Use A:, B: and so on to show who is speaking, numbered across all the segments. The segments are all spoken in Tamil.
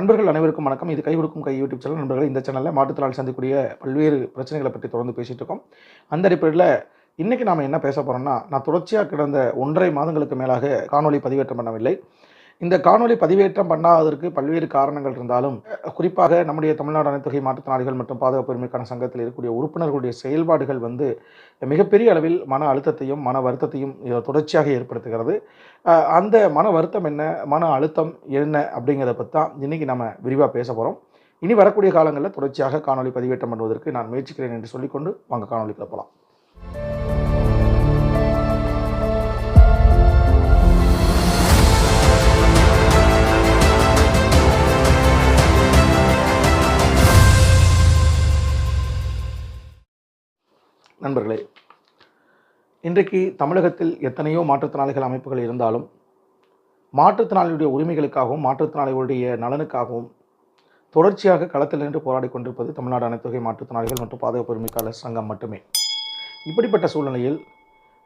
A: நண்பர்கள் அனைவருக்கும் வணக்கம். இது கை கொடுக்கும் கை யூடியூப் சேனல். நண்பர்கள் இந்த சேனலில் மாற்றுத்திறனாளி சந்திக்கூடிய பல்வேறு பிரச்சனைகளை பற்றி தொடர்ந்து பேசிகிட்டு இருக்கோம். அந்த அடிப்படையில் இன்றைக்கி நாம் என்ன பேச போகிறோம்னா நான் தொடர்ச்சியாக கிடந்த ஒன்றரை மாதங்களுக்கு மேலாக காணொலி பதிவேற்றம் பண்ணவில்லை. இந்த காணொலி பதிவேற்றம் பண்ணாததற்கு பல்வேறு காரணங்கள் இருந்தாலும் குறிப்பாக நம்முடைய தமிழ்நாடு அனைத்துகை மாற்றுத்திறனாளிகள் மற்றும் பாதுகாப்பு உரிமைக்கான சங்கத்தில் இருக்கக்கூடிய உறுப்பினர்களுடைய செயல்பாடுகள் வந்து மிகப்பெரிய அளவில் மன அழுத்தத்தையும் மன வருத்தத்தையும் தொடர்ச்சியாக ஏற்படுத்துகிறது. அந்த மன வருத்தம் என்ன மன அழுத்தம் என்ன அப்படிங்கிறத பற்றி தான் இன்றைக்கி நம்ம விரிவாக பேச போகிறோம் இனி வரக்கூடிய காலங்களில் தொடர்ச்சியாக காணொளி பதிவேற்றம் பண்ணுவதற்கு நான் முயற்சிக்கிறேன் என்று சொல்லிக்கொண்டு வாங்க காணொலி போகலாம் நண்பர்களே இன்றைக்கு தமிழகத்தில் எத்தனையோ மாற்றுத்திறனாளிகள் அமைப்புகள் இருந்தாலும் மாற்றுத்திறனாளிகளுடைய உரிமைகளுக்காகவும் மாற்றுத்திறனாளிகளுடைய நலனுக்காகவும் தொடர்ச்சியாக களத்தில் நின்று போராடி கொண்டிருப்பது தமிழ்நாடு அனைத்துகை மாற்றுத்திறனாளிகள் மற்றும் பாதுகாப்பு உரிமைக்காளர் சங்கம் மட்டுமே. இப்படிப்பட்ட சூழ்நிலையில்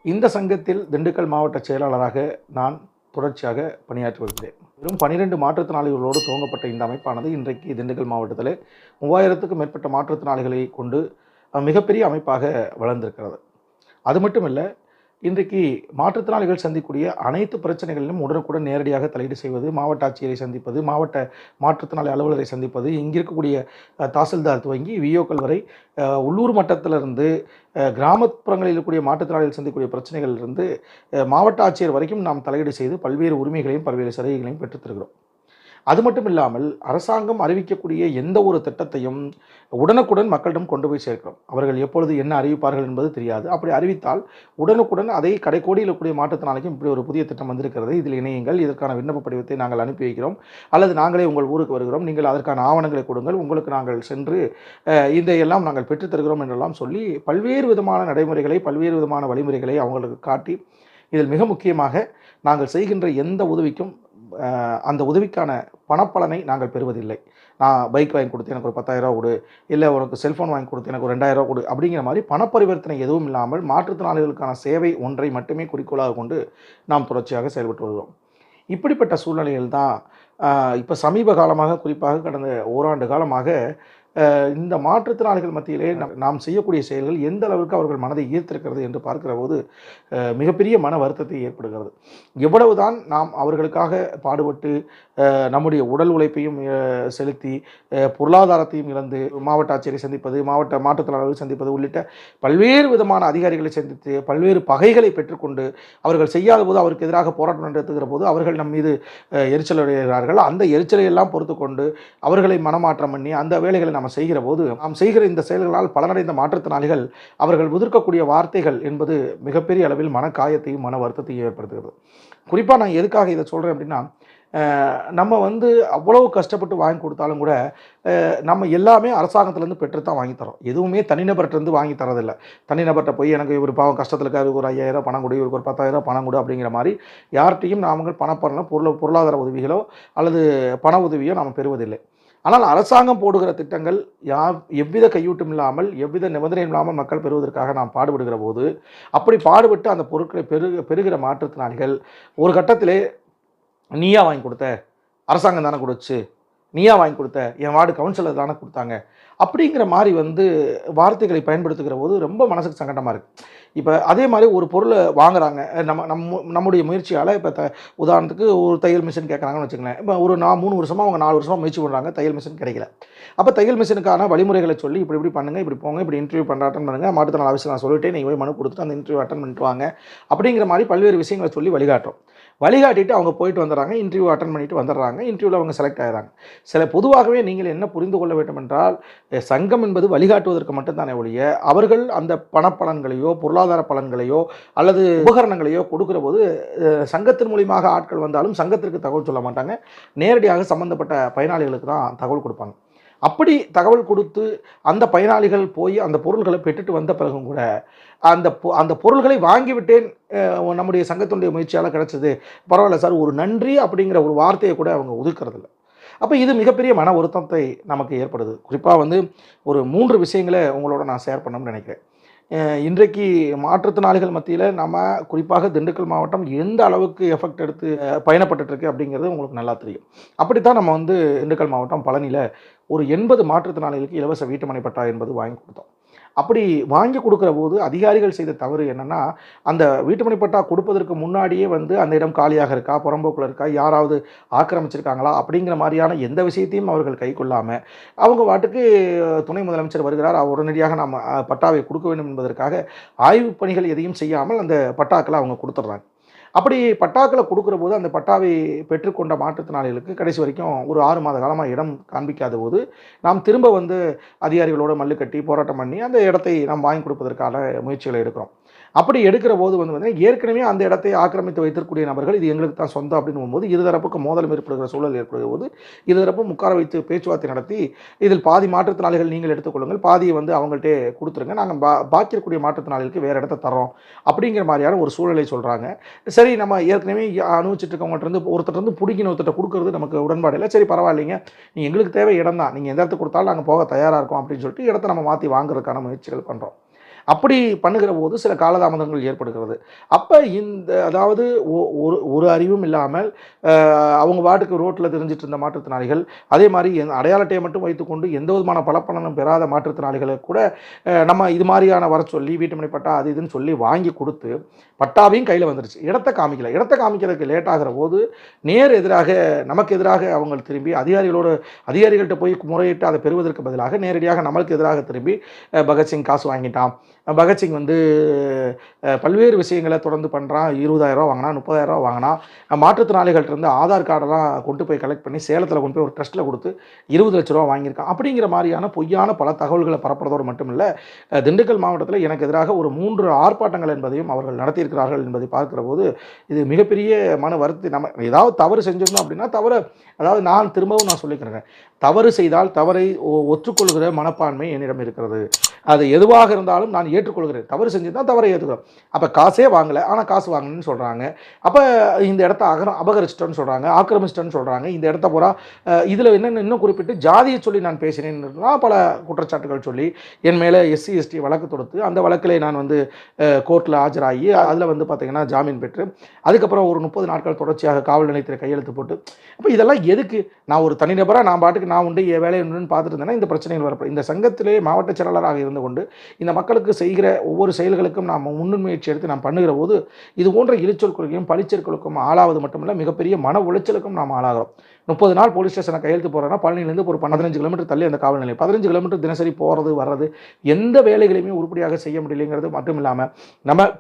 A: இந்த சங்கத்தில் திண்டுக்கல் மாவட்ட செயலாளராக நான் தொடர்ச்சியாக பணியாற்றி வருகிறேன். வெறும் பனிரெண்டு மாற்றுத்திறனாளிகளோடு துவங்கப்பட்ட இந்த அமைப்பானது இன்றைக்கு திண்டுக்கல் மாவட்டத்தில் மூவாயிரத்துக்கும் மேற்பட்ட மாற்றுத்திறனாளிகளை கொண்டு மிகப்பெரிய அமைப்பாக வளர்ந்திருக்கிறது. அது மட்டும் இல்லை இன்றைக்கு மாற்றுத்திறனாளிகள் சந்திக்கூடிய அனைத்து பிரச்சனைகளிலும் உடனுக்குடன் நேரடியாக தலையீடு செய்வது மாவட்ட ஆட்சியரை சந்திப்பது மாவட்ட மாற்றுத்திறனாளி அலுவலரை சந்திப்பது இங்கே இருக்கக்கூடிய தாசில்தார் துவங்கி விஓக்கள் வரை உள்ளூர் மட்டத்திலிருந்து கிராமப்புறங்களில் இருக்கக்கூடிய மாற்றுத்திறனாளிகள் சந்திக்கக்கூடிய பிரச்சனைகளிலிருந்து மாவட்ட ஆட்சியர் வரைக்கும் நாம் தலையீடு செய்து பல்வேறு உரிமைகளையும் பல்வேறு சலுகைகளையும் பெற்றுத் தருகிறோம். அது மட்டும் இல்லாமல் அரசாங்கம் அறிவிக்கக்கூடிய எந்த ஒரு திட்டத்தையும் உடனுக்குடன் மக்களிடம் கொண்டு போய் சேர்க்கிறோம். அவர்கள் எப்பொழுது என்ன அறிவிப்பார்கள் என்பது தெரியாது. அப்படி அறிவித்தால் உடனுக்குடன் அதை கடைக்கோடியில் இருக்கக்கூடிய மாற்றுத்திறனாளிக்கும் இப்படி ஒரு புதிய திட்டம் வந்திருக்கிறது. இதில் இணையுங்கள். இதற்கான விண்ணப்ப படிவத்தை நாங்கள் அனுப்பி வைக்கிறோம். அல்லது நாங்களே உங்கள் ஊருக்கு வருகிறோம். நீங்கள் அதற்கான ஆவணங்களை கொடுங்கள். உங்களுக்கு நாங்கள் சென்று இதையெல்லாம் இந்த எல்லாம் நாங்கள் பெற்றுத்தருகிறோம் என்றெல்லாம் சொல்லி பல்வேறு விதமான நடைமுறைகளை பல்வேறு விதமான வழிமுறைகளை அவங்களுக்கு காட்டி இதில் மிக முக்கியமாக நாங்கள் செய்கின்ற எந்த உதவிக்கும் அந்த உதவிக்கான பணப்பலனை நாங்கள் பெறுவதில்லை. நான் பைக் வாங்கி கொடுத்து எனக்கு ஒரு பத்தாயிரரூவா கொடு இல்லை உனக்கு செல்ஃபோன் வாங்கி கொடுத்து எனக்கு ஒரு ரெண்டாயிரம் ரூபா கொடு அப்படிங்கிற மாதிரி பணப்பரிவர்த்தனை எதுவும் இல்லாமல் மாற்றுத்திறனாளிகளுக்கான சேவை ஒன்றை மட்டுமே குறிக்கோளாக கொண்டு நாம் தொடர்ச்சியாக செயல்பட்டு வருகிறோம். இப்படிப்பட்ட சூழ்நிலையில் தான் இப்போ சமீப காலமாக குறிப்பாக கடந்த ஓராண்டு காலமாக இந்த மாற்றுத்திறனாளிகள் மத்தியிலே நாம் நாம் செய்யக்கூடிய செயல்கள் எந்த அளவுக்கு அவர்கள் மனதை ஈர்த்திருக்கிறது என்று பார்க்கிற போது மிகப்பெரிய மன வருத்தத்தை ஏற்படுகிறது. எவ்வளவுதான் நாம் அவர்களுக்காக பாடுபட்டு நம்முடைய உடல் உழைப்பையும் செலுத்தி பொருளாதாரத்தையும் இழந்து மாவட்ட ஆட்சியரை சந்திப்பது மாவட்ட மாற்றுத்திறனாளர்கள் சந்திப்பது உள்ளிட்ட பல்வேறு விதமான அதிகாரிகளை சந்தித்து பல்வேறு பகைகளை பெற்றுக்கொண்டு அவர்கள் செய்யாத போது அவருக்கு எதிராக போராட்டம் நடத்துகிற போது அவர்கள் நம் மீது எரிச்சல் அடைகிறார்கள் அந்த எரிச்சலை எல்லாம் பொறுத்து கொண்டு அவர்களை மனமாற்றம் பண்ணி அந்த வேலைகளை நாம் செய்கிற போது நாம் செய்கிற இந்த செயல்களால் பலனடைந்த மாற்றுத்திறனாளிகள் அவர்கள் உதிர்க்கக்கூடிய வார்த்தைகள் என்பது மிகப்பெரிய அளவில் மன காயத்தையும் மன வருத்தத்தையும் ஏற்படுத்துகிறது. குறிப்பாக நான் எதுக்காக இதை சொல்கிறேன் அப்படின்னா நம்ம வந்து அவ்வளவு கஷ்டப்பட்டு வாங்கி கொடுத்தாலும் கூட நம்ம எல்லாமே அரசாங்கத்துலேருந்து பெற்று தான் வாங்கி தரோம் எதுவுமே தனிநபர்கிட்டருந்து வாங்கி தரதில்லை தனிநபர்கிட்ட போய் எனக்கு இவர் பாவம் கஷ்டத்தில் இருக்காரு ஒரு ஐயாயிரம் பணம் கொடு இவருக்கு ஒரு பத்தாயிரம் பணம் கொடு அப்படிங்கிற மாதிரி யார்கிட்டையும் நாமங்கள் பணப்பணம் பொருள் பொருளாதார உதவிகளோ அல்லது பண உதவியோ நாம் பெறுவதில்லை. ஆனால் அரசாங்கம் போடுகிற திட்டங்கள் யா எவ்வித கையூட்டும் இல்லாமல் எவ்வித நிபந்தனையும் இல்லாமல் மக்கள் பெறுவதற்காக நாம் பாடுபடுகிற போது அப்படி பாடுபட்டு அந்த பொருட்களை பெரு பெறுகிற மாற்றுத்திறனாளிகள் ஒரு கட்டத்திலே நீயா வாங்கி கொடுத்த அரசாங்கம் தானே கொடுச்சு நீயா வாங்கி கொடுத்த என் வார்டு கவுன்சிலர் தானே கொடுத்தாங்க. அப்படிங்கிற மாதிரி வந்து வார்த்தைகளை பயன்படுத்துகிற போது ரொம்ப மனசுக்கு சங்கடமாக இருக்குது இப்போ அதே மாதிரி ஒரு பொருளை வாங்குறாங்க. நம்ம நம்ம நம்முடைய முயற்சியால் இப்போ த உதாரணத்துக்கு ஒரு தையல் மிஷின் கேட்குறாங்கன்னு வச்சுக்கங்களேன். இப்போ ஒரு நான் மூணு வருஷமாக அவங்க நாலு வருஷமாக முயற்சி பண்ணுறாங்க தையல் மிஷின் கிடைக்கல. அப்போ தையல் மிஷினுக்கான வழிமுறைகளை சொல்லி இப்படி இப்படி பண்ணுங்க இப்படி போங்க இப்படி இன்டர்வியூ பண்ண அட்டன் பண்ணுங்கள் மாட்டுத்திறன் ஆஃபீஸில் நான் சொல்லிட்டேன். நீங்கள் போய் மனு கொடுத்துட்டு அந்த இன்டர்வியூ அட்டன் பண்ணிட்டு வாங்க. அப்படிங்கிற மாதிரி பல்வேறு விஷயங்களை சொல்லி வழிகாட்டுறோம். வழிகாட்டிட்டு அவங்க போயிட்டு வந்துடுறாங்க இன்டர்வியூ அட்டன் பண்ணிட்டு வந்துடுறாங்க இன்டர்வியூவில் அவங்க செலக்ட் ஆகிறாங்க சில பொதுவாகவே நீங்கள் என்ன புரிந்து கொள்ள வேண்டும் என்றால் சங்கம் என்பது வழிகாட்டுவதற்கு மட்டும்தானே ஒழிய அவர்கள் அந்த பணப்பலன்களையோ பொருளாதார பலன்களையோ அல்லது உபகரணங்களையோ கொடுக்குற போது சங்கத்தின் மூலியமாக ஆட்கள் வந்தாலும் சங்கத்திற்கு தகவல் சொல்ல மாட்டாங்க. நேரடியாக சம்பந்தப்பட்ட பயனாளிகளுக்கு தான் தகவல் கொடுப்பாங்க. அப்படி தகவல் கொடுத்து அந்த பயனாளிகள் போய் அந்த பொருள்களை பெற்றுட்டு வந்த பிறகும் கூட அந்த பொ- அந்த பொருள்களை வாங்கிவிட்டேன் நம்முடைய சங்கத்தினுடைய முயற்சியால் கிடச்சிது. பரவாயில்ல சார் ஒரு நன்றி அப்படிங்கிற ஒரு வார்த்தையை கூட அவங்க ஒதுக்கிறதில்ல. அப்போ இது மிகப்பெரிய மன வருத்தத்தை நமக்கு ஏற்படுது. குறிப்பாக வந்து ஒரு மூன்று விஷயங்களை உங்களோட நான் ஷேர் பண்ணணும்னு நினைக்கிறேன். இன்றைக்கு மாற்றுத்திறனாளிகள் மத்தியில் நம்ம குறிப்பாக திண்டுக்கல் மாவட்டம் எந்த அளவுக்கு எஃபெக்ட் எடுத்து பயணப்பட்டுருக்கு அப்படிங்கிறது உங்களுக்கு நல்லா தெரியும். அப்படித்தான் நம்ம வந்து திண்டுக்கல் மாவட்டம் பழனியில் ஒரு எண்பது மாற்றுத்திறனாளிகளுக்கு இலவச வீட்டுமனை பட்டா என்பது வாங்கி கொடுத்தோம். அப்படி வாங்கி கொடுக்குற போது அதிகாரிகள் செய்த தவறு என்னென்னா அந்த வீட்டுமனை பட்டா கொடுப்பதற்கு முன்னாடியே வந்து அந்த இடம் காலியாக இருக்கா புறம்போக்கில் இருக்கா யாராவது ஆக்கிரமிச்சிருக்காங்களா அப்படிங்கிற மாதிரியான எந்த விஷயத்தையும் அவர்கள் கை கொள்ளாமல் அவங்க வாட்டுக்கு துணை முதலமைச்சர் வருகிறார். அவர் உடனடியாக நாம் பட்டாவை கொடுக்க வேண்டும் என்பதற்காக ஆய்வுப் பணிகள் எதையும் செய்யாமல் அந்த பட்டாக்களை அவங்க கொடுத்துட்றாங்க. அப்படி பட்டாக்களை கொடுக்குற போது அந்த பட்டாவை பெற்றுக்கொண்ட மாற்றுத்திறனாளிகளுக்கு கடைசி வரைக்கும் ஒரு ஆறு மாத காலமாக இடம் காண்பிக்காத போது நாம் திரும்ப வந்து அதிகாரிகளோட மல்லு கட்டி போராட்டம் பண்ணி அந்த இடத்தை நாம் வாங்கி கொடுப்பதற்கான முயற்சிகளை எடுக்கிறோம். அப்படி எடுக்கிற போது வந்து பார்த்தீங்கன்னா ஏற்கனவே அந்த இடத்தை ஆக்கிரமித்து வைத்திருக்கக்கூடிய நபர்கள் இது எங்களுக்கு தான் சொந்தம் அப்படின்னு போது இருதரப்புக்கு மோதல் ஏற்படுகிற சூழல் ஏற்படுகிற போது இருதரப்பும் உட்கார வைத்து பேச்சுவார்த்தை நடத்தி இதில் பாதி மாற்றுத்திறனாளிகள் நீங்கள் எடுத்துக்கொள்ளுங்கள் பாதியை வந்து அவங்கள்ட்ட கொடுத்துருங்க நாங்கள் பா பாக்கி இருக்கக்கூடிய மாற்றுத்திறனாளிகளுக்கு வேறு இடத்த தரோம் அப்படிங்கிற மாதிரியான ஒரு சூழலை சொல்கிறாங்க சரி நம்ம ஏற்கனவே அனுபவிச்சுட்டு இருக்கவங்கள்ட்ட இருந்து ஒருத்தர் இருந்து பிடிக்கணும் ஒருத்தர் கொடுக்குறது நமக்கு உடன்பாடு இல்லை சரி பரவாயில்லைங்க நீங்கள் எங்களுக்கு தேவை இடம் தான் நீங்கள் எந்த இடத்துக்கு கொடுத்தாலும் நாங்கள் போக தயாராக இருக்கோம் அப்படின்னு சொல்லிட்டு இடத்த நம்ம மாற்றி வாங்குறதுக்கான முயற்சிகள் பண்ணுறோம் அப்படி பண்ணுகிற போது சில காலதாமதங்கள் ஏற்படுகிறது. அப்போ இந்த அதாவது ஒ- ஒரு ஒரு அறிவும் இல்லாமல் அவங்க பாட்டுக்கு ரோட்டில் தெரிஞ்சிட்டு இருந்த மாற்றுத்திறனாளிகள் அதே மாதிரி எந்த- அடையாள அட்டையை மட்டும் வைத்துக்கொண்டு எந்த விதமான பலப்பலனும் பெறாத மாற்றுத்திறனாளிகளை கூட நம்ம இது மாதிரியான வர சொல்லி வீட்டுமனை பட்டா அது இதுன்னு சொல்லி வாங்கி கொடுத்து பட்டாவையும் கையில் வந்துருச்சு. இடத்த காமிக்கல. இடத்த காமிக்கிறதுக்கு லேட் ஆகிற போது நேர் எதிராக நமக்கு எதிராக அவங்க திரும்பி அதிகாரிகளோடு அதிகாரிகள்கிட்ட போய் முறையிட்டு அதை பெறுவதற்கு பதிலாக நேரடியாக நம்மளுக்கு எதிராக திரும்பி பகத்சிங் காசு வாங்கிட்டான். பகத்சிங் வந்து பல்வேறு விஷயங்களை தொடர்ந்து பண்ணுறான் இருபதாயிரரூவா வாங்கினா முப்பதாயிரரூவா வாங்கினா அஹ், இருந்து ஆதார் கார்டெல்லாம் கொண்டு போய் கலெக்ட் பண்ணி சேலத்தில் கொண்டு போய் ஒரு ட்ரஸ்ட்டில் கொடுத்து இருபது லட்ச ரூபா வாங்கியிருக்கான். அப்படிங்கிற மாதிரியான பொய்யான பல தகவல்களை பரப்புறதோடு மட்டும் இல்லை திண்டுக்கல் மாவட்டத்தில் எனக்கு எதிராக ஒரு மூன்று ஆர்ப்பாட்டங்கள் என்பதையும் அவர்கள் நடத்தியிருக்கிறார்கள் என்பதை பார்க்கிற போது இது மிகப்பெரிய மன வருத்தி நம்ம ஏதாவது தவறு செஞ்சிருந்தோம் அப்படின்னா தவறு அதாவது நான் திரும்பவும் நான் சொல்லிக்கிறேன் தவறு செய்தால் தவறை ஒ- ஒற்றுக்கொள்கிற மனப்பான்மை என்னிடம் இருக்கிறது. அது எதுவாக இருந்தாலும் நான் ஏற்றுக்கொள்கிறேன். தவறு செஞ்சிருந்தால் தவறை ஏற்றுக்கிறோம் அப்போ காசே வாங்கலை. ஆனால் காசு வாங்கணும்னு சொல்கிறாங்க அப்போ இந்த இடத்த அகரம் அபகரிச்சிட்டோன்னு சொல்கிறாங்க ஆக்கிரமிச்சிட்டோன்னு சொல்கிறாங்க இந்த இடத்த பூரா இதில் என்னென்ன இன்னும் குறிப்பிட்டு ஜாதியை சொல்லி நான் பேசினேன்னா பல குற்றச்சாட்டுகள் சொல்லி என் மேலே எஸ்சி எஸ்டி வழக்கு தொடுத்து அந்த வழக்கில் நான் வந்து கோர்ட்டில் ஆஜராகி அதில் வந்து பார்த்திங்கன்னா ஜாமீன் பெற்று அதுக்கப்புறம் ஒரு முப்பது நாட்கள் தொடர்ச்சியாக காவல் நிலையத்தில் கையெழுத்து போட்டு அப்போ இதெல்லாம் எதுக்கு? நான் ஒரு தனிநபராக நான் பாட்டுக்கு நான் உண்டு என் வேலை உண்டுன்னு பார்த்துட்டு இருந்தேன்னா இந்த பிரச்சனைகள் வரப்படும் இந்த சங்கத்திலே மாவட்ட செயலாளராக இருந்து கொண்டு இந்த மக்களுக்கு செய்கிற ஒவ்வொரு செயல்களுக்கும் நாம் முன்னுமுயற்சி எடுத்து நாம் பண்ணுகிற போது இது போன்ற இழிச்சொற்களுக்கும் பழிச்சொற்களுக்கும் ஆளாவது மட்டுமல்ல மிகப்பெரிய மன உளைச்சலுக்கும் நாம் ஆளாகிறோம். முப்பது நாள் போலீஸ் ஸ்டேஷனை கையெழுத்து போகிறோன்னா பழனிலேருந்து ஒரு பதினஞ்சு கிலோமீட்டர் தள்ளி அந்த காவல் நிலையம். பதினஞ்சு கிலோமீட்டர் தினசரி போகிறது வர்றது எந்த வேலைகளையுமே உருப்படியாக செய்ய முடியலைங்கிறது மட்டும் இல்லாமல் நம்ம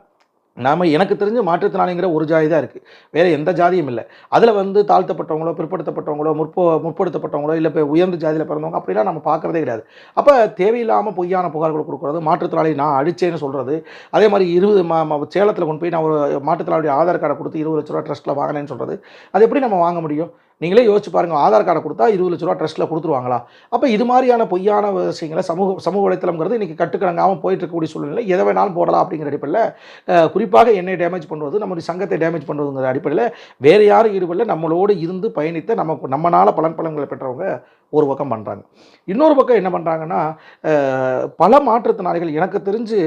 A: நாம் எனக்கு தெரிஞ்ச மாற்றுத்திறனாளிங்கிற ஒரு ஜாதி தான் இருக்குது வேறு எந்த ஜாதியும் இல்லை. அதில் வந்து தாழ்த்தப்பட்டவங்களோ பிற்படுத்தப்பட்டவங்களோ முற்போ முற்படுத்தப்பட்டவங்களோ இல்லை இப்போ உயர்ந்த ஜாதியில் பிறந்தவங்க அப்படிலாம் நம்ம பார்க்குறதே கிடையாது. அப்போ தேவையில்லாமல் பொய்யான புகார்கள் கொடுக்குறது மாற்றுத்திறனாளி நான் அழிச்சேன்னு சொல்கிறது அதே மாதிரி இருபது மா சேலத்தில் கொண்டு போய் நான் ஒரு மாற்றுத்திறனாளியுடைய ஆதார் கார்டை கொடுத்து இருபது லட்ச ரூபா ட்ரஸ்ட்டில் வாங்கினேன்னு சொல்கிறது அது எப்படி நம்ம வாங்க முடியும்? நீங்களே யோசிச்சு பாருங்கள் ஆதார் கார்டை கொடுத்தா இருபது லட்ச ரூபா ட்ரஸ்ட்டில் கொடுத்துருவாங்களா? அப்போ இது மாதிரியான பொய்யான விஷயங்களை சமூக சமூக வலைத்தளம்ங்கிறது இன்றைக்கி கட்டுக்கடங்காமல் போயிட்டு இருக்கக்கூடிய சூழ்நிலை. எதை வேணாலும் போடலாம் அப்படிங்கிற அடிப்படையில் குறிப்பாக என்னை டேமேஜ் பண்ணுவது நம்முடைய சங்கத்தை டேமேஜ் பண்ணுறதுங்கிற அடிப்படையில் வேறு யாரும் ஈடுபடல. நம்மளோடு இருந்து பயணித்த நம்ம நம்மளால் பலன் பலன்களை பெற்றவங்க ஒரு பக்கம் பண்ணுறாங்க இன்னொரு பக்கம் என்ன பண்ணுறாங்கன்னா பல மாற்றுத்திறனாளிகள் எனக்கு தெரிஞ்சு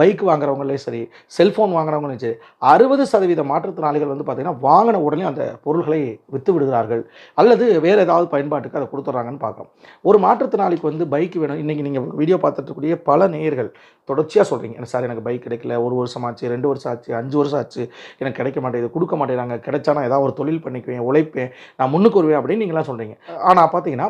A: பைக் வாங்குறவங்களே சரி செல்ஃபோன் வாங்குறவங்களும் சரி அறுபது சதவீத மாற்றுத்திறனாளிகள் வந்து பார்த்திங்கன்னா வாங்கின உடனே அந்த பொருள்களை விற்று விடுகிறார்கள் அல்லது வேறு ஏதாவது பயன்பாட்டுக்கு அதை கொடுத்துட்றாங்கன்னு பார்க்குறோம் ஒரு மாற்றுத்திறனாளிக்கு வந்து பைக் வேணும். இன்றைக்கி நீங்கள் வீடியோ பார்த்துட்டுக்கூடிய பல நேயர்கள் தொடர்ச்சியாக சொல்கிறீங்க சார் எனக்கு பைக் கிடைக்கல. ஒரு வருஷம் ஆச்சு ரெண்டு வருஷம் ஆச்சு அஞ்சு வருஷம் ஆச்சு. எனக்கு கிடைக்க மாட்டேங்குது. கொடுக்க மாட்டேங்கிறாங்க. கிடைச்சா நான் ஏதாவது ஒரு தொழில் பண்ணிக்குவேன் உழைப்பேன். நான் முன்னுக்கு வருவேன் அப்படின்னு நீங்களாம் சொல்கிறீங்க ஆனால் பார்த்தீங்கன்னா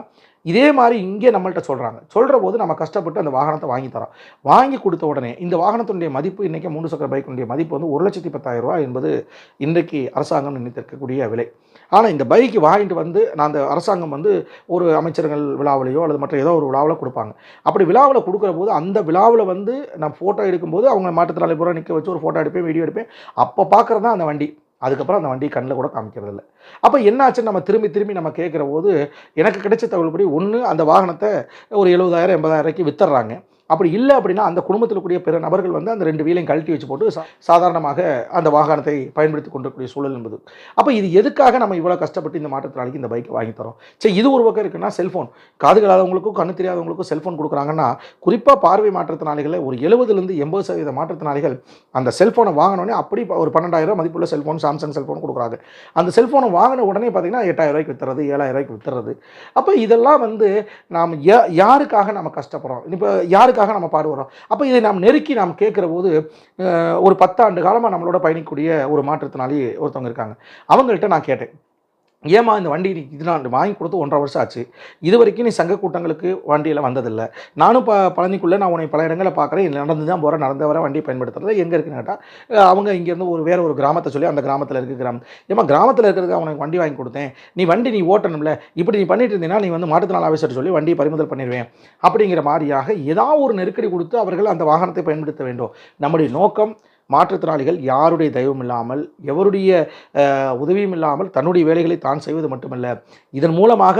A: இதே மாதிரி இங்கே நம்மள்கிட்ட சொல்கிறாங்க சொல்கிற போது நம்ம கஷ்டப்பட்டு அந்த வாகனத்தை வாங்கி தரோம். வாங்கி கொடுத்த உடனே இந்த வாகனத்தினுடைய மதிப்பு இன்றைக்கி மூன்று சக்கர பைக்கினுடைய மதிப்பு வந்து ஒரு லட்சத்தி பத்தாயிரம் ரூபாய் என்பது இன்றைக்கு அரசாங்கம் நினைத்திருக்கக்கூடிய விலை. ஆனால் இந்த பைக்கு வாங்கிட்டு வந்து நான் அந்த அரசாங்கம் வந்து ஒரு அமைச்சர்கள் விழாவிலையோ அல்லது மற்ற ஏதோ ஒரு விழாவில் கொடுப்பாங்க. அப்படி விழாவில் கொடுக்குற போது அந்த விழாவில் வந்து நான் ஃபோட்டோ எடுக்கும்போது அவங்க மாற்றுத்திறனாளி பூரா நிற்க வச்சு ஒரு ஃபோட்டோ எடுப்பேன் வீடியோ எடுப்பேன். அப்போ பார்க்குறது தான் அந்த வண்டி. அதுக்கப்புறம் அந்த வண்டியை கண்ணில் கூட காமிக்கிறது இல்லை அப்போ என்னாச்சு நம்ம திரும்பி திரும்பி நம்ம கேட்குற போது எனக்கு கிடைச்ச தகவல்படி ஒன்று அந்த வாகனத்தை ஒரு எழுபதாயிரம் எண்பதாயிரம் ரூபாய்க்கு வித்துறாங்க அப்படி இல்லை அப்படின்னா அந்த குடும்பத்தில் கூடிய பிற நபர்கள் வந்து அந்த ரெண்டு வீலையும் கழட்டி வச்சு போட்டு சா- சாதாரணமாக அந்த வாகனத்தை பயன்படுத்தி கொண்டிருக்கக்கூடிய சூழல் என்பது. அப்போ இது எதுக்காக நம்ம இவ்வளோ கஷ்டப்பட்டு இந்த மாற்றுத்திறனாளிக்கு இந்த பைக்கை வாங்கி தரோம்? சரி இது ஒரு பக்கம் இருக்குன்னா செல்ஃபோன். காது இல்லாதவங்களுக்கும் கண்ணு தெரியாதவங்களுக்கும் செல்ஃபோன் கொடுக்குறாங்கன்னா குறிப்பாக பார்வை மாற்றுத்திறனாளிகளை ஒரு எழுபதுலேருந்து எண்பது சதவீத மாற்றுத்திறனாளிகள் அந்த செல்ஃபோனை வாங்கினோடனே அப்படி ஒரு பன்னெண்டாயிரம் மதிப்புள்ள செல்ஃபோன் சாம்சங் செல்ஃபோன் கொடுக்குறாங்க. அந்த செல்ஃபோனை வாங்கின உடனே பார்த்தீங்கன்னா எட்டாயிரம் ரூபாய்க்கு வித்துறது ஏழாயிரம் ரூபாய்க்கு வித்துறது. அப்போ இதெல்லாம் வந்து நாம் யாருக்காக நம்ம கஷ்டப்படுறோம்? இப்போ யாருக்காக நம்ம பாடுபடுறோம். அப்போ இதை நாம் நெருக்கி நாம் கேட்குற போது ஒரு பத்தாண்டு காலமாக நம்மளோட பயணிக்கக்கூடிய ஒரு மாற்றுத்தினாலி ஒருத்தவங்க இருக்காங்க. அவங்கள்ட்ட நான் கேட்டேன். ஏமா இந்த வண்டி நீ இது நான் வாங்கி கொடுத்து ஒன்றரை வருஷம் ஆச்சு. இது வரைக்கும் நீ சங்க கூட்டங்களுக்கு வண்டியில் வந்ததில்லை. நானும் ப பழனிக்குள்ளே நான் உன்னை பல இடங்களில் பார்க்குறேன். நடந்து தான் போகிறேன் நடந்து வர வண்டி பயன்படுத்துறது எங்கே இருக்குன்னு கேட்டால் அவங்க இங்கேருந்து ஒரு வேறு ஒரு கிராமத்தை சொல்லி அந்த கிராமத்தில் இருக்க கிராமம் ஏமா கிராமத்தில் இருக்கிறதுக்கு அவனுக்கு வண்டி வாங்கி கொடுத்தேன். நீ வண்டி நீ ஓட்டணும்ல. இப்படி நீ பண்ணிட்டு இருந்தீங்கன்னா நீ வந்து மாற்றுத்திறனாளி ஆஃபீஸர் சொல்லி வண்டியை பறிமுதல் பண்ணிடுவேன். அப்படிங்கிற மாதிரியாக ஏதாவது ஒரு நெருக்கடி கொடுத்து அவர்கள் அந்த வாகனத்தை பயன்படுத்த வேண்டும். நம்முடைய நோக்கம் மாற்றுத்திறனாளிகள் யாருடைய தெய்வம் இல்லாமல் எவருடைய உதவியும் இல்லாமல் தன்னுடைய வேலைகளை தான் செய்வது மட்டுமல்ல இதன் மூலமாக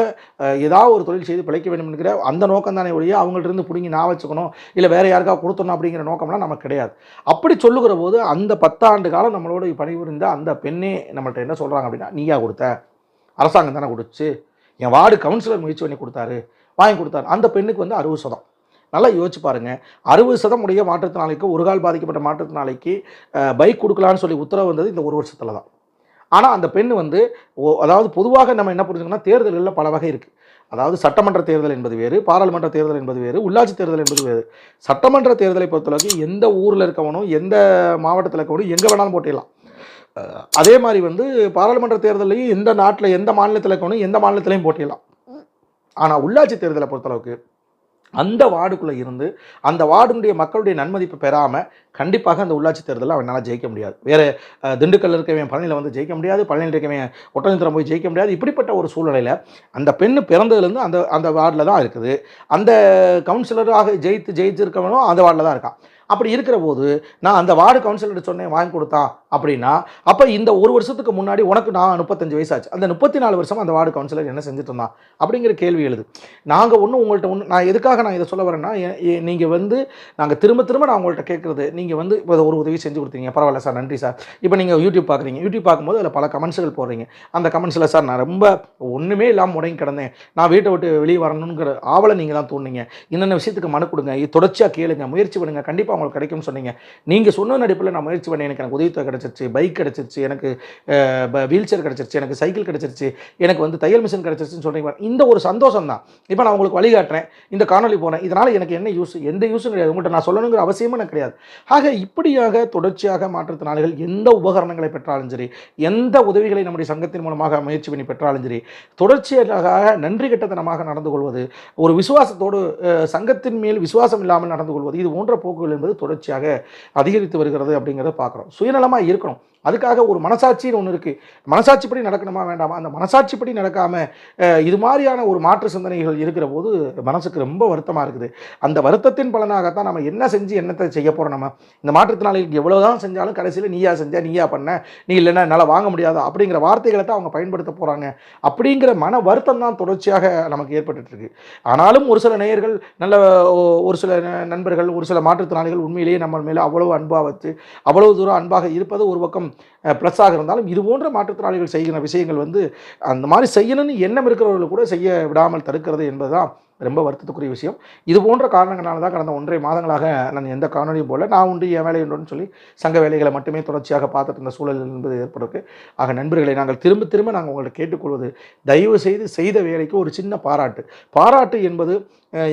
A: ஏதாவது ஒரு தொழில் செய்து பிழைக்க வேண்டும் என்கிற அந்த நோக்கம் தானே ஒழிய அவங்கள்ட்ட இருந்து பிடுங்கி நான் வச்சுக்கணும் இல்லை வேறு யாருக்காவது கொடுத்தணும் அப்படிங்கிற நோக்கம்லாம் நமக்கு கிடையாது. அப்படி சொல்லுகிற போது அந்த பத்தாண்டு காலம் நம்மளோட பணிபுரிந்த அந்த பெண்ணே நம்மள்ட்ட என்ன சொல்கிறாங்க அப்படின்னா நீயா கொடுத்த? அரசாங்கம் தானே கொடுத்து என் வார்டு கவுன்சிலர் முயற்சி பண்ணி கொடுத்தாரு வாங்கி கொடுத்தாரு. அந்த பெண்ணுக்கு வந்து அறுபது சதம். நல்லா யோசிச்சு பாருங்கள் அறுபது சதம் உடைய மாற்றுத்திறனாளிக்கு ஒரு கால் பாதிக்கப்பட்ட மாற்றுத்திறனாளிக்கு பைக் கொடுக்கலான்னு சொல்லி உத்தரவு வந்தது இந்த ஒரு வருஷத்தில் தான். ஆனால் அந்த பெண் வந்து ஓ- அதாவது பொதுவாக நம்ம என்ன புரிஞ்சுக்கணும்னா தேர்தல்களில் பல வகை இருக்குது அதாவது சட்டமன்ற தேர்தல் என்பது வேறு பாராளுமன்ற தேர்தல் என்பது வேறு உள்ளாட்சி தேர்தல் என்பது வேறு. சட்டமன்ற தேர்தலை பொறுத்தளவுக்கு எந்த ஊரில் இருக்கவனும் எந்த மாவட்டத்தில் இருக்கவனும் எங்கே வேணாலும் போட்டிடலாம். அதே மாதிரி வந்து பாராளுமன்ற தேர்தலையும் எந்த நாட்டில் எந்த மாநிலத்தில் இருக்கவனும் எந்த மாநிலத்திலையும் போட்டிடலாம். ஆனால் உள்ளாட்சி தேர்தலை பொறுத்தளவுக்கு அந்த வார்டுக்குள்ளே இருந்து அந்த வார்டுடைய மக்களுடைய நன்மதிப்பு பெறாமல் கண்டிப்பாக அந்த உள்ளாட்சி தேர்தலில் அவனால் ஜெயிக்க முடியாது. வேறு திண்டுக்கல்லில் திண்டுக்கல்ல இருக்கவன் பழனியில் வந்து ஜெயிக்க முடியாது பழனியில் இருக்கவன் ஒட்டஞ்சத்திரம் போய் ஜெயிக்க முடியாது. இப்படிப்பட்ட ஒரு சூழ்நிலையில் அந்த பெண்ணு பிறந்ததுலேருந்து அந்த அந்த வார்டில் தான் இருக்குது. அந்த கவுன்சிலராக ஜெயித்து ஜெயிச்சிருக்கவனும் அந்த வார்டில் தான் இருக்கான் அப்படி இருக்கிற போது நான் அந்த வார்டு கவுன்சிலர் சொன்னேன் வாங்கி கொடுத்தான் அப்படின்னா அப்போ இந்த ஒரு வருஷத்துக்கு முன்னாடி உனக்கு நான் முப்பத்தஞ்சு வயசாச்சு. அந்த முப்பத்தி நாலு வருஷம் அந்த வார்டு கவுன்சிலர் என்ன செஞ்சுட்டு இருந்தான் அப்படிங்கிற கேள்வி எழுது. நாங்கள் ஒன்றும் உங்கள்கிட்ட ஒன்று நான் எதுக்காக நான் இதை சொல்ல வரேன்னா நீங்கள் வந்து நாங்கள் திரும்ப திரும்ப நான் உங்கள்கிட்ட கேட்குறது நீங்கள் வந்து இப்போ ஒரு உதவி செஞ்சு கொடுத்தீங்க. பரவாயில்ல சார் நன்றி சார். இப்போ நீங்கள் யூடியூப் பார்க்குறீங்க யூடியூப் பார்க்கும்போது அதில் பல கமெண்ட்ஸுகள் போடுறீங்க. அந்த கமெண்ட்ஸில் சார் நான் ரொம்ப ஒன்றுமே இல்லாமல் முடங்கி கிடந்தேன். நான் வீட்டை விட்டு வெளியே வரணுங்கிற ஆவலை நீங்கள் தான் தோணுங்க என்னென்ன விஷயத்துக்கு மனு கொடுங்க தொடர்ச்சியாக கேளுங்க முயற்சி பண்ணுங்கள் கண்டிப்பாக உங்களுக்கு கிடைக்கும்னு சொன்னீங்க. நீங்கள் சொன்ன நடிப்பில் நான் முயற்சி பண்ணேன். எனக்கு எனக்கு உதவித்தொகை கிடச்சிருச்சு பைக் கிடச்சிருச்சு எனக்கு வீல் சேர் கிடச்சிருச்சு எனக்கு சைக்கிள் கிடச்சிருச்சு எனக்கு வந்து தையல் மிஷின் கிடச்சிருச்சுன்னு சொல்கிறீங்க இந்த ஒரு சந்தோஷம் தான். இப்போ நான் உங்களுக்கு வழிகாட்டுறேன் இந்த காணொளி போனேன் இதனால் எனக்கு என்ன யூஸ் எந்த யூஸும் கிடையாது. உங்கள்கிட்ட நான் சொல்லணுங்கிற அவசியமும் எனக்கு கிடையாது. ஆக இப்படியாக தொடர்ச்சியாக மாற்றுத்திறனாளிகள் எந்த உபகரணங்களை பெற்றாலும் சரி எந்த உதவிகளை நம்முடைய சங்கத்தின் மூலமாக முயற்சி பண்ணி பெற்றாலும் சரி தொடர்ச்சியாக நன்றி கட்டத்தனமாக நடந்து கொள்வது ஒரு விசுவாசத்தோடு சங்கத்தின் மேல் விசுவாசம் இல்லாமல் நடந்து கொள்வது இது போன்ற போக்குகள் என்பது தொடர்ச்சியாக அதிகரித்து வருகிறது அப்படிங்கிறத பார்க்குறோம். சுயநலமாக இருக்கணும். அதுக்காக ஒரு மனசாட்சின்னு ஒன்று இருக்குது மனசாட்சிப்படி நடக்கணுமா வேண்டாமா? அந்த மனசாட்சிப்படி நடக்காமல் இது மாதிரியான ஒரு மாற்று சிந்தனைகள் இருக்கிற போது மனசுக்கு ரொம்ப வருத்தமாக இருக்குது. அந்த வருத்தத்தின் பலனாகத்தான் நம்ம என்ன செஞ்சு என்னத்தை செய்ய போகிறோம் நம்ம? இந்த மாற்றுத்திறனாளிகளுக்கு எவ்வளோ தான் செஞ்சாலும் கடைசியில் நீயா செஞ்ச நீயா பண்ண நீ இல்லைன்னா என்னால் வாங்க முடியாது அப்படிங்கிற வார்த்தைகளை தான் அவங்க பயன்படுத்த போகிறாங்க அப்படிங்கிற மன வருத்தம் தான் தொடர்ச்சியாக நமக்கு ஏற்பட்டுருக்கு ஆனாலும் ஒரு சில நேயர்கள் நல்ல ஓ- ஒரு சில ந- நண்பர்கள் ஒரு சில மாற்றுத்திறனாளிகள் உண்மையிலேயே நம்ம மேலே அவ்வளவு அன்பாக வச்சு அவ்வளவு தூரம் அன்பாக இருப்பது ஒரு பக்கம் ப்ளஸ்ஸாக இருந்தாலும் இது போன்ற மாற்றுத்திறனாளிகள் செய்கிற விஷயங்கள் வந்து அந்த மாதிரி செய்யணும்னு எண்ணம் இருக்கிறவர்கள் கூட செய்ய விடாமல் தடுக்கிறது என்பதுதான் ரொம்ப வருத்தத்துக்குரிய விஷயம். இது போன்ற காரணங்களால தான் கடந்த ஒன்றரை மாதங்களாக நான் எந்த காணொலியும் போல நான் உண்டு என் வேலை உண்டுன்னு சொல்லி சங்க வேலைகளை மட்டுமே தொடர்ச்சியாக பார்த்துட்டு இருந்த சூழல் என்பது ஏற்படுக்கு ஆக நண்பர்களை நாங்கள் திரும்ப திரும்ப நாங்கள் உங்களை கேட்டுக்கொள்வது தயவு செய்து செய்த வேலைக்கு ஒரு சின்ன பாராட்டு. பாராட்டு என்பது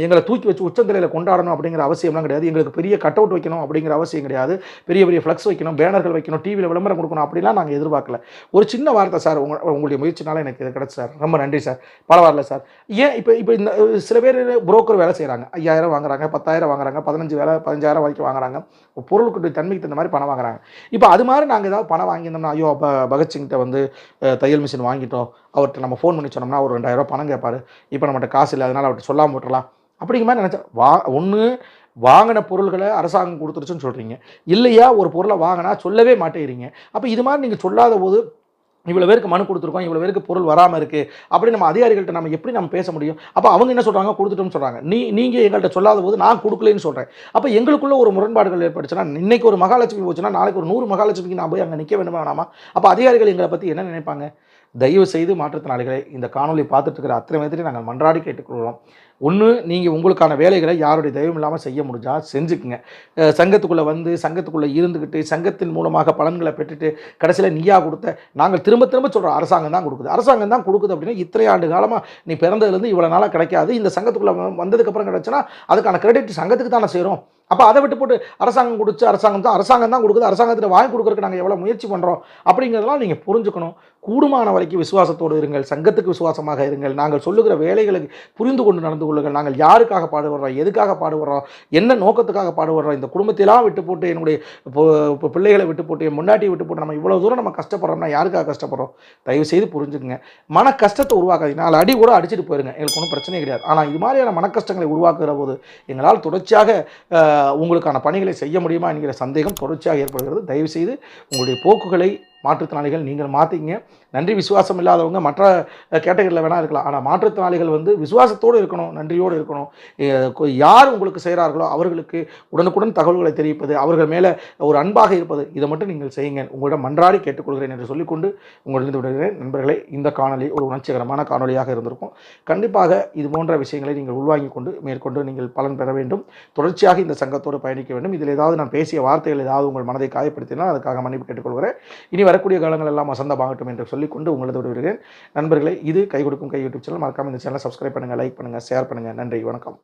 A: எங்களை தூக்கி வச்சு உச்சந்தலையில் கொண்டாடணும் அப்படிங்கிற அவசியம்லாம் கிடையாது. எங்களுக்கு பெரிய கட் அவுட் வைக்கணும் அப்படிங்கிற அவசியம் கிடையாது. பெரிய பெரிய ஃப்ளக்ஸ் வைக்கணும் பேனர்கள் வைக்கணும் டிவியில் விளம்பரம் கொடுக்கணும் அப்படிலாம் நாங்கள் எதிர்பார்க்கல. ஒரு சின்ன வார்த்தை சார் உங்க உங்களுடைய முயற்சினால எனக்கு இது கிடச்சி சார். ரொம்ப நன்றி சார். பரவாயில்ல சார். ஏன் இப்போ இப்போ இந்த சில சில பேர் புரோக்கர் வேலை செய்கிறாங்க ஐயாயிரம் வாங்குறாங்க பத்தாயிரம் வாங்குறாங்க பதினஞ்சு வேலை பதினஞ்சாயிரம் வரைக்கும் வாங்குறாங்க. பொருளுக்கு தன்மைக்கு தகுந்த மாதிரி பணம் வாங்குறாங்க. இப்போ அது மாதிரி நாங்கள் ஏதாவது பணம் வாங்கியிருந்தோம்னா ஐயோ அப்போ பகத்சிங்கிட்ட வந்து தையல் மிஷின் வாங்கிட்டோம். அவர்கிட்ட நம்ம ஃபோன் பண்ணி சொன்னோம்னா ஒரு ரெண்டாயிரரூவா பணம் கேட்பாரு இப்போ நம்மகிட்ட காசு இல்லை அதனால் அவர்கிட்ட சொல்லாமல் விட்டுலாம் அப்படிங்கிற மாதிரி நினச்சா வா ஒன்று வாங்கின பொருள்களை அரசாங்கம் கொடுத்துருச்சுன்னு சொல்கிறீங்க இல்லையா ஒரு பொருளை வாங்கினா சொல்லவே மாட்டேங்கிறீங்க. அப்போ இது மாதிரி நீங்கள் சொல்லாத போது இவ்வளோ பேருக்கு மனு கொடுத்துருக்கோம் இவ்வளோ பேருக்கு பொருள் வராமல் இருக்குது அப்படி நம்ம அதிகாரிகள்ட்ட நம்ம எப்படி நம்ம பேச முடியும்? அப்போ அவங்க என்ன சொல்கிறாங்க கொடுத்துட்டோம்னு சொல்கிறாங்க நீ நீங்கள் எங்கள்கிட்ட சொல்லாத போது நான் கொடுக்கலன்னு சொல்கிறேன் அப்போ எங்களுக்குள்ள ஒரு முரண்பாடுகள் ஏற்பட்டுச்சுன்னா இன்றைக்கி ஒரு மகாலட்சுமி போச்சுன்னா நாளைக்கு ஒரு நூறு மகாலட்சுமிக்கு நான் போய் அங்கே நிற்க வேண்டுமா வேணாமா? அப்போ அதிகாரிகள் எங்களை பற்றி என்ன நினைப்பாங்க? தயவு செய்து மாற்றுத்திறனாளிகளை இந்த காணொலி பார்த்துட்டு இருக்கிற அத்தனை விதத்திலையும் நாங்கள் மன்றாடி கேட்டுக்கொள்கிறோம். ஒன்று நீங்கள் உங்களுக்கான வேலைகளை யாருடைய தெய்வம் இல்லாமல் செய்ய முடிஞ்சால் செஞ்சுக்குங்க. சங்கத்துக்குள்ளே வந்து சங்கத்துக்குள்ளே இருந்துக்கிட்டு சங்கத்தின் மூலமாக பலன்களை பெற்றுட்டு கடைசியில் நீயா கொடுத்த நாங்கள் திரும்ப திரும்ப சொல்கிறோம் அரசாங்கம் தான் கொடுக்குது. அரசாங்கம் தான் கொடுக்குது அப்படின்னா இத்தனை ஆண்டு காலமாக நீ பிறந்ததுலேருந்து இவ்வளோ நாளாக கிடைக்காது. இந்த சங்கத்துக்குள்ளே வந்ததுக்கப்புறம் கிடச்சுன்னா அதுக்கான கிரெடிட் சங்கத்துக்கு தானே செய்கிறோம் அப்போ அதை விட்டு போட்டு அரசாங்கம் கொடுத்து அரசாங்கம் தான் அரசாங்கம் தான் கொடுக்குது அரசாங்கத்தில் வாங்கி கொடுக்குறதுக்கு நாங்கள் எவ்வளோ முயற்சி பண்ணுறோம் அப்படிங்கிறதெல்லாம் நீங்கள் புரிஞ்சுக்கணும். கூடுமான வரைக்கும் விசுவாசத்தோடு இருங்கள் சங்கத்துக்கு விசுவாசமாக இருங்கள். நாங்கள் சொல்லுகிற வேலைகளுக்கு புரிந்து கொண்டு நடந்து கொள்ளுங்கள். நாங்கள் யாருக்காக பாடுபடுறோம் எதுக்காக பாடுபடுறோம் என்ன நோக்கத்துக்காக பாடுபடுறோம் இந்த குடும்பத்தையெல்லாம் விட்டு போட்டு என்னுடைய இப்போ பிள்ளைகளை விட்டு போட்டு என் முன்னாடி விட்டு போட்டு நம்ம இவ்வளோ தூரம் நம்ம கஷ்டப்படுறோம்னா யாருக்காக கஷ்டப்படுறோம்? தயவு செய்து புரிஞ்சுக்குங்க. மன கஷ்டத்தை உருவாக்காதீங்க. நாலு அடி கூட அடிச்சுட்டு போயிருங்க. எங்களுக்கு ஒன்றும் பிரச்சனை கிடையாது. ஆனால் இது மாதிரியான மன கஷ்டங்களை உருவாக்குகிற போது எங்களால் தொடர்ச்சியாக உங்களுக்கான பணிகளை செய்ய முடியுமா என்கிற சந்தேகம் தொடர்ச்சியாக ஏற்படுகிறது. தயவுசெய்து உங்களுடைய போக்குகளை மாற்றுத்திறனாளிகள் நீங்கள் மாற்றிங்க நன்றி விசுவாசம் இல்லாதவங்க மற்ற கேட்டகரியில் வேணால் இருக்கலாம். ஆனால் மாற்றுத்திறனாளிகள் வந்து விசுவாசத்தோடு இருக்கணும் நன்றியோடு இருக்கணும். யார் உங்களுக்கு செய்கிறார்களோ அவர்களுக்கு உடனுக்குடன் தகவல்களை தெரிவிப்பது அவர்கள் மேலே ஒரு அன்பாக இருப்பது இதை மட்டும் நீங்கள் செய்யுங்க உங்களிடம் மன்றாடி கேட்டுக்கொள்கிறேன் என்று சொல்லிக்கொண்டு உங்களிருந்து விடுகிறேன் நண்பர்களே இந்த காணொளி ஒரு உணர்ச்சிகரமான காணொலியாக இருந்திருக்கும். கண்டிப்பாக இது போன்ற விஷயங்களை நீங்கள் உள்வாங்கிக் கொண்டு மேற்கொண்டு நீங்கள் பலன் பெற வேண்டும். தொடர்ச்சியாக இந்த சங்கத்தோடு பயணிக்க வேண்டும். இதில் ஏதாவது நான் பேசிய வார்த்தைகள் ஏதாவது உங்கள் மனதை காயப்படுத்தினால் அதுக்காக மன்னிப்பு கேட்டுக்கொள்கிறேன். இனி வரக்கூடிய காலங்கள் எல்லாம் வசந்தமாகட்டும் என்று சொல்லிக்கொண்டு உங்களது விடுகிறேன் நண்பர்களே இது கை கொடுக்கும் கை யூடியூப் சேனல் மறக்காம இந்த சேனலை சப்ஸ்கிரைப் பண்ணுங்கள் லைக் பண்ணுங்கள் ஷேர் பண்ணுங்கள் நன்றி வணக்கம்.